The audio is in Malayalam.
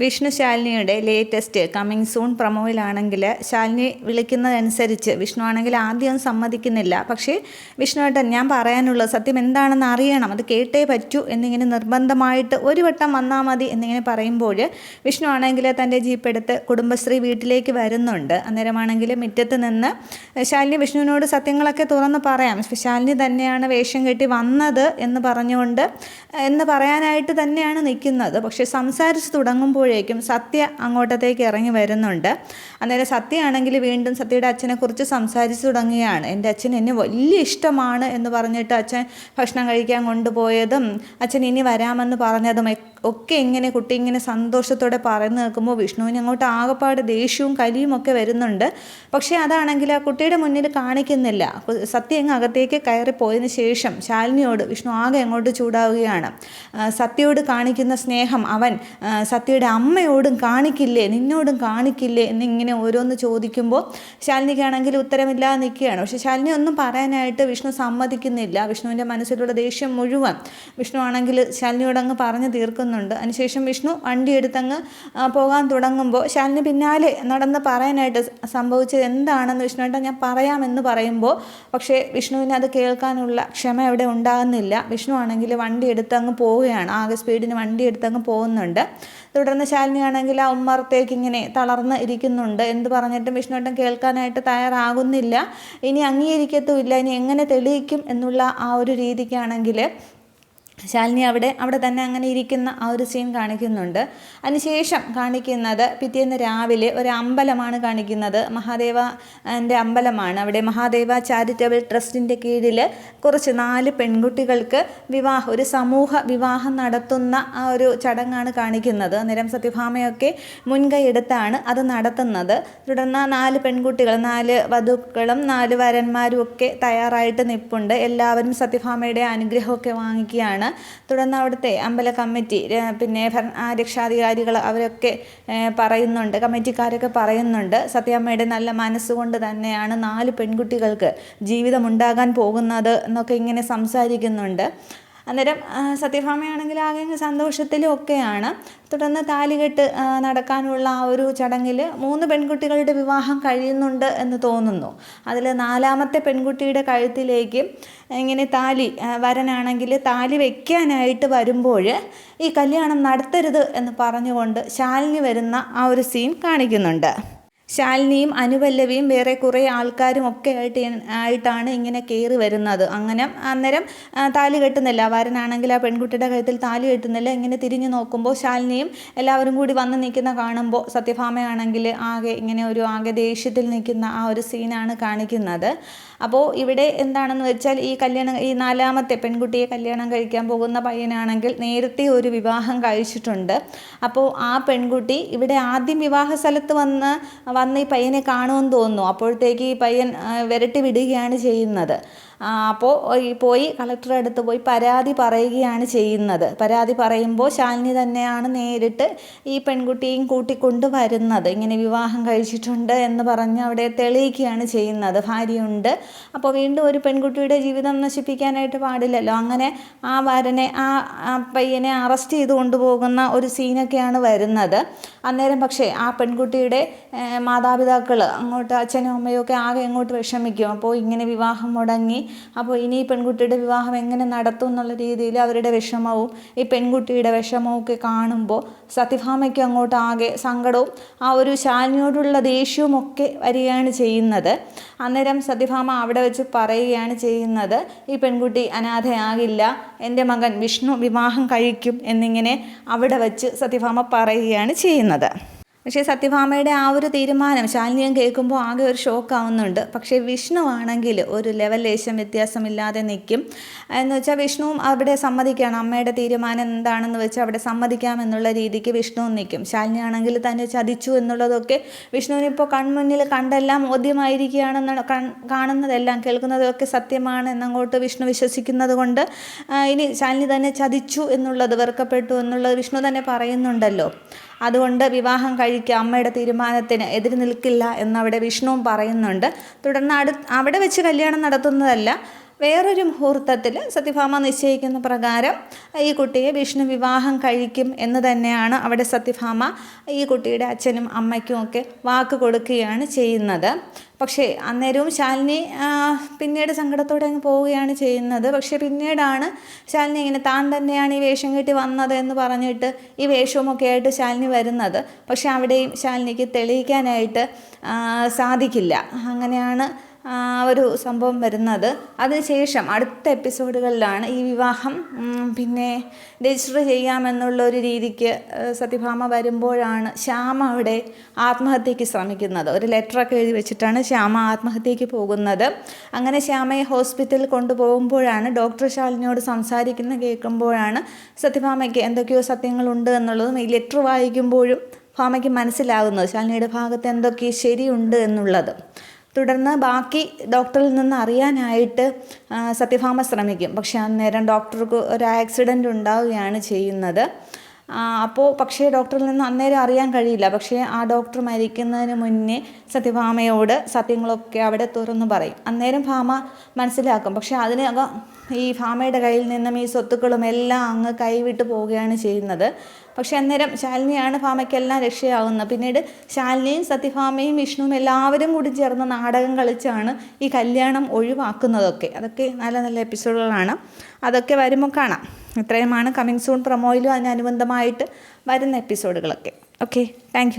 വിഷ്ണു ശാലിനിയുടെ ലേറ്റസ്റ്റ് കമ്മിങ് സൂൺ പ്രൊമോയിലാണെങ്കിൽ ശാലിനി വിളിക്കുന്നതനുസരിച്ച് വിഷ്ണു ആണെങ്കിൽ ആദ്യം സമ്മതിക്കുന്നില്ല. പക്ഷേ വിഷ്ണുവേട്ടൻ ഞാൻ പറയാനുള്ളത് സത്യം എന്താണെന്ന് അറിയണം. അത് കേട്ടേ പറ്റൂ എന്നിങ്ങനെ നിർബന്ധമായിട്ട് ഒരു വട്ടം വന്നാൽ മതി എന്നിങ്ങനെ പറയുമ്പോൾ വിഷ്ണു ആണെങ്കിൽ തന്റെ ജീപ്പ് എടുത്ത് കുടുംബശ്രീ വീട്ടിലേക്ക് വരുന്നുണ്ട്. അന്നേരമാണെങ്കിൽ മുറ്റത്ത് നിന്ന് ശാലിനി വിഷ്ണുവിനോട് സത്യങ്ങളൊക്കെ തുറന്ന് പറയാം. ശാലിനി തന്നെയാണ് വേഷം കെട്ടി വന്നത് എന്ന് പറഞ്ഞുകൊണ്ട് എന്ന് പറയാനായിട്ട് തന്നെയാണ് നിൽക്കുന്നത്. പക്ഷേ സംസാരിച്ച് തുടങ്ങുമ്പോഴേക്കും സത്യ അങ്ങോട്ടത്തേക്ക് ഇറങ്ങി വരുന്നുണ്ട്. അന്നേരം സത്യയാണെങ്കിൽ വീണ്ടും സത്യയുടെ അച്ഛനെക്കുറിച്ച് സംസാരിച്ചു തുടങ്ങുകയാണ്. എന്റെ അച്ഛൻ എന്നെ വലിയ ഇഷ്ടമാണ് എന്ന് പറഞ്ഞിട്ട് അച്ഛൻ ഭക്ഷണം കഴിക്കാൻ കൊണ്ടുപോയതും അച്ഛൻ ഇനി വരാമെന്ന് പറഞ്ഞതും ഒക്കെ ഇങ്ങനെ കുട്ടി ഇങ്ങനെ സന്തോഷത്തോടെ പറഞ്ഞു നിൽക്കുമ്പോൾ വിഷ്ണുവിന് അങ്ങോട്ട് ആകപ്പാട് ദേഷ്യവും കലിയും ഒക്കെ വരുന്നുണ്ട്. പക്ഷേ അതാണെങ്കിൽ ആ കുട്ടിയുടെ മുന്നിൽ കാണിക്കുന്നില്ല. സത്യ അങ്ങ് അകത്തേക്ക് കയറി പോയതിന് ശേഷം ശാലിനിയോട് വിഷ്ണു ആകെ അങ്ങോട്ട് ചൂടാവുകയാണ്. സത്യയോട് കാണിക്കുന്ന സ്നേഹം അവൻ സത്യയുടെ അമ്മയോടും കാണിക്കില്ലേ നിന്നോടും കാണിക്കില്ലേ എന്നിങ്ങനെ ഓരോന്ന് ചോദിക്കുമ്പോൾ ശാലിനിക്കാണെങ്കിൽ ഉത്തരമില്ലാതെ നിൽക്കുകയാണ്. പക്ഷേ ശാലിനി ഒന്നും പറയാനായിട്ട് വിഷ്ണു സമ്മതിക്കുന്നില്ല. വിഷ്ണുവിന്റെ മനസ്സിലുള്ള ദേഷ്യം മുഴുവൻ വിഷ്ണു ആണെങ്കിൽ ശാലിനിയോട് അങ്ങ് പറഞ്ഞു തീർക്കുന്നുണ്ട് അതിനുശേഷം വിഷ്ണു വണ്ടി എടുത്തങ്ങ് പോകാൻ തുടങ്ങുമ്പോൾ ശാലിന് പിന്നാലെ നടന്ന് പറയാനായിട്ട് സംഭവിച്ചത് എന്താണെന്ന് വിഷ്ണുവേട്ടൻ ഞാൻ പറയാമെന്ന് പറയുമ്പോൾ പക്ഷേ വിഷ്ണുവിന് അത് കേൾക്കാനുള്ള ക്ഷമ അവിടെ ഉണ്ടാകുന്നില്ല. വിഷ്ണു ആണെങ്കിൽ വണ്ടി എടുത്തങ്ങ് പോവുകയാണ്. ആകെ സ്പീഡിന് വണ്ടി എടുത്തങ്ങ് പോകുന്നുണ്ട്. തുടർന്ന് ശാലിനി ആണെങ്കിൽ ആ ഉമ്മറത്തേക്ക് ഇങ്ങനെ തളർന്ന് ഇരിക്കുന്നുണ്ട്. എന്ത് പറഞ്ഞിട്ടും വിഷ്ണുവേട്ടൻ കേൾക്കാനായിട്ട് തയ്യാറാകുന്നില്ല. ഇനി അംഗീകരിക്കത്തുമില്ല. ഇനി എങ്ങനെ തെളിയിക്കും എന്നുള്ള ആ ഒരു രീതിക്കാണെങ്കിൽ ശാലിനി അവിടെ അവിടെ തന്നെ അങ്ങനെ ഇരിക്കുന്ന ആ ഒരു സീൻ കാണിക്കുന്നുണ്ട്. അതിനുശേഷം കാണിക്കുന്നത് പിറ്റേന്ന് രാവിലെ ഒരു അമ്പലമാണ് കാണിക്കുന്നത്. മഹാദേവ എന്റെ അമ്പലമാണ്. അവിടെ മഹാദേവ ചാരിറ്റബിൾ ട്രസ്റ്റിന്റെ കീഴിൽ കുറച്ച് നാല് പെൺകുട്ടികൾക്ക് വിവാഹം ഒരു സമൂഹ വിവാഹം നടത്തുന്ന ആ ഒരു ചടങ്ങാണ് കാണിക്കുന്നത്. അന്നേരം സത്യഭാമയൊക്കെ മുൻകൈ എടുത്താണ് അത് നടത്തുന്നത്. തുടർന്ന് നാല് പെൺകുട്ടികൾ നാല് വധുക്കളും നാല് വരന്മാരും ഒക്കെ തയ്യാറായിട്ട് നിൽപ്പുണ്ട് എല്ലാവരും സത്യഭാമയുടെ അനുഗ്രഹമൊക്കെ വാങ്ങിക്കുകയാണ്. തുടർന്ന് അവിടുത്തെ അമ്പല കമ്മിറ്റി പിന്നെ രക്ഷാധികാരികൾ അവരൊക്കെ പറയുന്നുണ്ട് കമ്മിറ്റിക്കാരൊക്കെ പറയുന്നുണ്ട്. സത്യാമ്മയുടെ നല്ല മനസ്സുകൊണ്ട് തന്നെയാണ് നാല് പെൺകുട്ടികൾക്ക് ജീവിതമുണ്ടാകാൻ പോകുന്നത് എന്നൊക്കെ ഇങ്ങനെ സംസാരിക്കുന്നുണ്ട്. അന്നേരം സത്യഭാമയാണെങ്കിൽ ആകെ സന്തോഷത്തിലും ഒക്കെയാണ്. തുടർന്ന് താലികെട്ട് നടക്കാനുള്ള ആ ഒരു ചടങ്ങിൽ മൂന്ന് പെൺകുട്ടികളുടെ വിവാഹം കഴിയുന്നുണ്ട് എന്ന് തോന്നുന്നു. അതിൽ നാലാമത്തെ പെൺകുട്ടിയുടെ കഴുത്തിലേക്ക് ഇങ്ങനെ താലി വരനാണെങ്കിൽ താലി വയ്ക്കാനായിട്ട് വരുമ്പോൾ ഈ കല്യാണം നടത്തരുത് എന്ന് പറഞ്ഞുകൊണ്ട് ശാലിനി വരുന്ന ആ ഒരു സീൻ കാണിക്കുന്നുണ്ട്. ശാലിനിയും അനുവല്ലവിയും വേറെ കുറേ ആൾക്കാരും ഒക്കെ ആയിട്ട് ആയിട്ടാണ് ഇങ്ങനെ കയറി വരുന്നത്. അങ്ങനെ അന്നേരം താലി കെട്ടുന്നില്ല. വരനാണെങ്കിൽ ആ പെൺകുട്ടിയുടെ കഴുത്തിൽ താലി കെട്ടുന്നില്ല. ഇങ്ങനെ തിരിഞ്ഞു നോക്കുമ്പോൾ ശാലിനിയും എല്ലാവരും കൂടി വന്ന് നിൽക്കുന്ന കാണുമ്പോൾ സത്യഭാമയാണെങ്കിൽ ആകെ ഇങ്ങനെ ഒരു ആകെ ദേഷ്യത്തിൽ നിൽക്കുന്ന ആ ഒരു സീനാണ് കാണിക്കുന്നത്. അപ്പോൾ ഇവിടെ എന്താണെന്ന് വെച്ചാൽ ഈ കല്യാണം ഈ നാലാമത്തെ പെൺകുട്ടിയെ കല്യാണം കഴിക്കാൻ പോകുന്ന പയ്യനാണെങ്കിൽ നേരത്തെ ഒരു വിവാഹം കഴിച്ചിട്ടുണ്ട്. അപ്പോൾ ആ പെൺകുട്ടി ഇവിടെ ആദ്യം വിവാഹ സ്ഥലത്ത് വന്ന് വന്ന് ഈ പയ്യനെ കാണുമെന്ന് തോന്നുന്നു. അപ്പോഴത്തേക്ക് ഈ പയ്യൻ വിരട്ടി വിടുകയാണ് ചെയ്യുന്നത്. അപ്പോൾ പോയി കളക്ടറെ അടുത്ത് പോയി പരാതി പറയുകയാണ് ചെയ്യുന്നത്. പരാതി പറയുമ്പോൾ ശാലിനി തന്നെയാണ് നേരിട്ട് ഈ പെൺകുട്ടിയും കൂട്ടിക്കൊണ്ട് വരുന്നത് ഇങ്ങനെ വിവാഹം കഴിച്ചിട്ടുണ്ട് എന്ന് പറഞ്ഞ് അവിടെ തെളിയിക്കുകയാണ് ചെയ്യുന്നത്. ഭാര്യയുണ്ട്. അപ്പോൾ വീണ്ടും ഒരു പെൺകുട്ടിയുടെ ജീവിതം നശിപ്പിക്കാനായിട്ട് പാടില്ലല്ലോ. അങ്ങനെ ആ വരനെ ആ പയ്യനെ അറസ്റ്റ് ചെയ്ത് കൊണ്ടുപോകുന്ന ഒരു സീനൊക്കെയാണ് വരുന്നത്. അന്നേരം പക്ഷേ ആ പെൺകുട്ടിയുടെ മാതാപിതാക്കൾ അങ്ങോട്ട് അച്ഛനും അമ്മയും ഒക്കെ ആകെ അങ്ങോട്ട് വിഷമിക്കും. അപ്പോൾ ഇങ്ങനെ വിവാഹം മുടങ്ങി അപ്പോൾ ഇനി ഈ പെൺകുട്ടിയുടെ വിവാഹം എങ്ങനെ നടത്തും എന്നുള്ള രീതിയിൽ അവരുടെ വിഷമവും ഈ പെൺകുട്ടിയുടെ വിഷമവും ഒക്കെ കാണുമ്പോൾ സത്യഭാമയ്ക്ക് അങ്ങോട്ട് ആകെ സങ്കടവും ആ ഒരു ശാലിനിയോടുള്ള ദേഷ്യവും ഒക്കെ വരികയാണ് ചെയ്യുന്നത്. അന്നേരം സത്യഭാമ അവിടെ വെച്ച് പറയുകയാണ് ചെയ്യുന്നത് ഈ പെൺകുട്ടി അനാഥയാകില്ല എന്റെ മകൻ വിഷ്ണു വിവാഹം കഴിക്കും എന്നിങ്ങനെ അവിടെ വച്ച് സത്യഭാമ പറയുകയാണ് ചെയ്യുന്നത്. പക്ഷേ സത്യഭാമയുടെ ആ ഒരു തീരുമാനം ശാലിനിയും കേൾക്കുമ്പോൾ ആകെ ഒരു ഷോക്ക് ആവുന്നുണ്ട് പക്ഷേ വിഷ്ണു ആണെങ്കിൽ ഒരു ലെവൽ ലേശം വ്യത്യാസമില്ലാതെ നിൽക്കും. എന്ന് വെച്ചാൽ വിഷ്ണുവും അവിടെ സമ്മതിക്കുകയാണ്. അമ്മയുടെ തീരുമാനം എന്താണെന്ന് വെച്ചാൽ അവിടെ സമ്മതിക്കാം എന്നുള്ള രീതിക്ക് വിഷ്ണുവും നിൽക്കും. ശാലിനി ആണെങ്കിൽ തന്നെ ചതിച്ചു എന്നുള്ളതൊക്കെ വിഷ്ണുവിനിപ്പോൾ കൺമുന്നിൽ കണ്ടെല്ലാം ഓദ്യമായിരിക്കുകയാണെന്ന് കാണുന്നതെല്ലാം കേൾക്കുന്നതൊക്കെ സത്യമാണ് എന്നങ്ങോട്ട് വിഷ്ണു വിശ്വസിക്കുന്നത് കൊണ്ട് ഇനി ശാലിനി തന്നെ ചതിച്ചു എന്നുള്ളത് വെറുക്കപ്പെട്ടു എന്നുള്ളത് വിഷ്ണു തന്നെ പറയുന്നുണ്ടല്ലോ. അതുകൊണ്ട് വിവാഹം കഴിക്കുക അമ്മയുടെ തീരുമാനത്തിന് എതിര് നിൽക്കില്ല എന്നവിടെ വിഷ്ണുവും പറയുന്നുണ്ട്. തുടർന്ന് അടു അവിടെ വെച്ച് കല്യാണം നടത്തുന്നതല്ല വേറൊരു മുഹൂർത്തത്തിൽ സത്യഭാമ നിശ്ചയിക്കുന്ന പ്രകാരം ഈ കുട്ടിയെ വിഷ്ണു വിവാഹം കഴിക്കും എന്ന് തന്നെയാണ് അവിടെ സത്യഭാമ ഈ കുട്ടിയുടെ അച്ഛനും അമ്മയ്ക്കും ഒക്കെ വാക്ക് കൊടുക്കുകയാണ് ചെയ്യുന്നത്. പക്ഷേ അന്നേരവും ശാലിനി പിന്നീട് സങ്കടത്തോടെ അങ്ങ് പോവുകയാണ് ചെയ്യുന്നത്. പക്ഷേ പിന്നീടാണ് ശാലിനി ഇങ്ങനെ താൻ തന്നെയാണ് ഈ വേഷം കെട്ടി വന്നത് എന്ന് പറഞ്ഞിട്ട് ഈ വേഷവുമൊക്കെ ആയിട്ട് ശാലിനി വരുന്നത്. പക്ഷേ അവിടെയും ശാലിനിക്ക് തെളിയിക്കാനായിട്ട് സാധിക്കില്ല. അങ്ങനെയാണ് ഒരു സംഭവം വരുന്നത്. അതിനുശേഷം അടുത്ത എപ്പിസോഡുകളിലാണ് ഈ വിവാഹം പിന്നെ രജിസ്റ്റർ ചെയ്യാമെന്നുള്ള ഒരു രീതിക്ക് സത്യഭാമ വരുമ്പോഴാണ് ശ്യാമ അവിടെ ആത്മഹത്യക്ക് ശ്രമിക്കുന്നത്. ഒരു ലെറ്ററൊക്കെ എഴുതി വെച്ചിട്ടാണ് ശ്യാമ ആത്മഹത്യക്ക് പോകുന്നത്. അങ്ങനെ ശ്യാമയെ ഹോസ്പിറ്റലിൽ കൊണ്ടുപോകുമ്പോഴാണ് ഡോക്ടർ ശാലിനിയോട് സംസാരിക്കുന്ന കേൾക്കുമ്പോഴാണ് സത്യഭാമയ്ക്ക് എന്തൊക്കെയോ സത്യങ്ങളുണ്ട് എന്നുള്ളതും ഈ ലെറ്റർ വായിക്കുമ്പോഴും ഭാമയ്ക്ക് മനസ്സിലാകുന്നത് ശാലിനിയുടെ ഭാഗത്ത് എന്തൊക്കെ ശരിയുണ്ട് എന്നുള്ളത്. തുടർന്ന് ബാക്കി ഡോക്ടറിൽ നിന്ന് അറിയാനായിട്ട് സത്യഭാമ ശ്രമിക്കും. പക്ഷെ അന്നേരം ഡോക്ടർക്ക് ഒരു ആക്സിഡന്റ് ഉണ്ടാവുകയാണ് ചെയ്യുന്നത്. അപ്പോൾ പക്ഷേ ഡോക്ടറിൽ നിന്ന് അന്നേരം അറിയാൻ കഴിയില്ല. പക്ഷേ ആ ഡോക്ടർ മരിക്കുന്നതിന് മുന്നേ സത്യഭാമയോട് സത്യങ്ങളൊക്കെ അവിടെ തുറന്നു പറയും. അന്നേരം ഭാമ മനസ്സിലാക്കും. പക്ഷേ അതിനകം ഈ ഭാമയുടെ കയ്യിൽ നിന്നും ഈ സ്വത്തുക്കളും എല്ലാം അങ്ങ് കൈവിട്ട് പോവുകയാണ് ചെയ്യുന്നത്. പക്ഷേ അന്നേരം ശാലിനിയാണ് ഭാമയ്ക്കെല്ലാം രക്ഷയാവുന്നത്. പിന്നീട് ശാലിനിയും സത്യഭാമയും വിഷ്ണുവും എല്ലാവരും കൂടി ചേർന്ന് നാടകം കളിച്ചാണ് ഈ കല്യാണം ഒഴിവാക്കുന്നതൊക്കെ. അതൊക്കെ നല്ല നല്ല എപ്പിസോഡുകളാണ്. അതൊക്കെ വരുമ്പോൾ കാണാം. ഇത്രയുമാണ്. കമ്മിങ് സൂൺ പ്രൊമോയിലും അതിനനുബന്ധമായിട്ട് വരുന്ന എപ്പിസോഡുകളൊക്കെ. ഓക്കെ. താങ്ക്